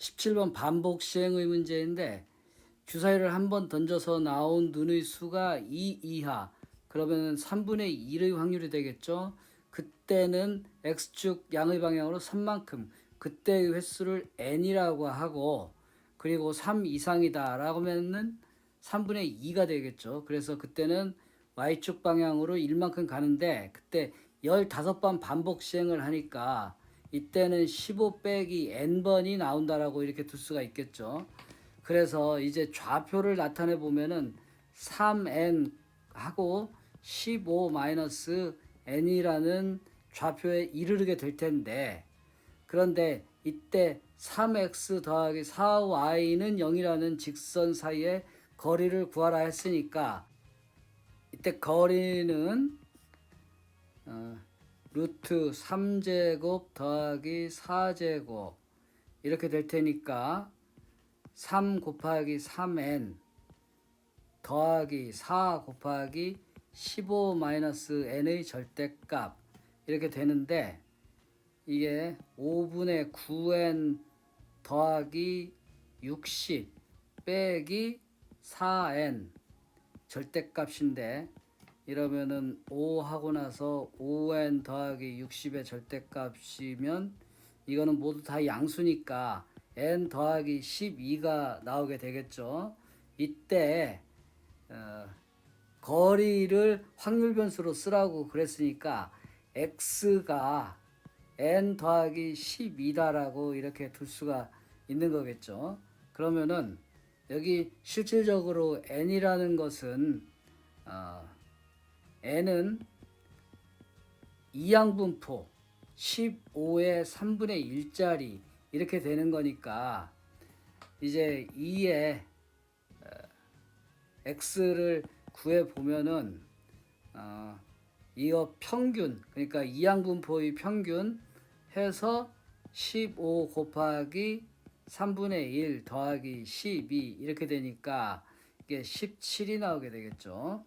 17번 반복 시행의 문제인데 주사위를 한 번 던져서 나온 눈의 수가 2 이하 그러면 3분의 1의 확률이 되겠죠. 그때는 x축 양의 방향으로 3만큼 그때의 횟수를 n이라고 하고 그리고 3 이상이다 라고 하면은 3분의 2가 되겠죠. 그래서 그때는 y축 방향으로 1만큼 가는데 그때 15번 반복 시행을 하니까 이때는 15 빼기 n번이 나온다라고 이렇게 둘 수가 있겠죠. 그래서 이제 좌표를 나타내 보면은 3n 하고 15 마이너스 n이라는 좌표에 이르게 될 텐데 그런데 이때 3x 더하기 4y는 0이라는 직선 사이의 거리를 구하라 했으니까 이때 거리는 어, 루트 3제곱 더하기 4제곱 이렇게 될 테니까 3 곱하기 3n 더하기 4 곱하기 15 마이너스 n의 절대값 이렇게 되는데 이게 5분의 9n 더하기 60 빼기 4n 절대값인데 이러면은 5 하고 나서 5n 더하기 60의 절대값이면 이거는 모두 다 양수니까 n 더하기 12가 나오게 되겠죠. 이때 어, 거리를 확률 변수로 쓰라고 그랬으니까 x가 n 더하기 12다라고 이렇게 둘 수가 있는 거겠죠. 그러면은 여기 실질적으로 n이라는 것은 어, n은 이양분포 15의 3분의 1짜리 이렇게 되는 거니까 이제 2의 어, x를 구해 보면은 어, 이거 평균 그러니까 이양분포의 평균 해서 15 곱하기 3분의 1 더하기 12 이렇게 되니까 이게 17이 나오게 되겠죠.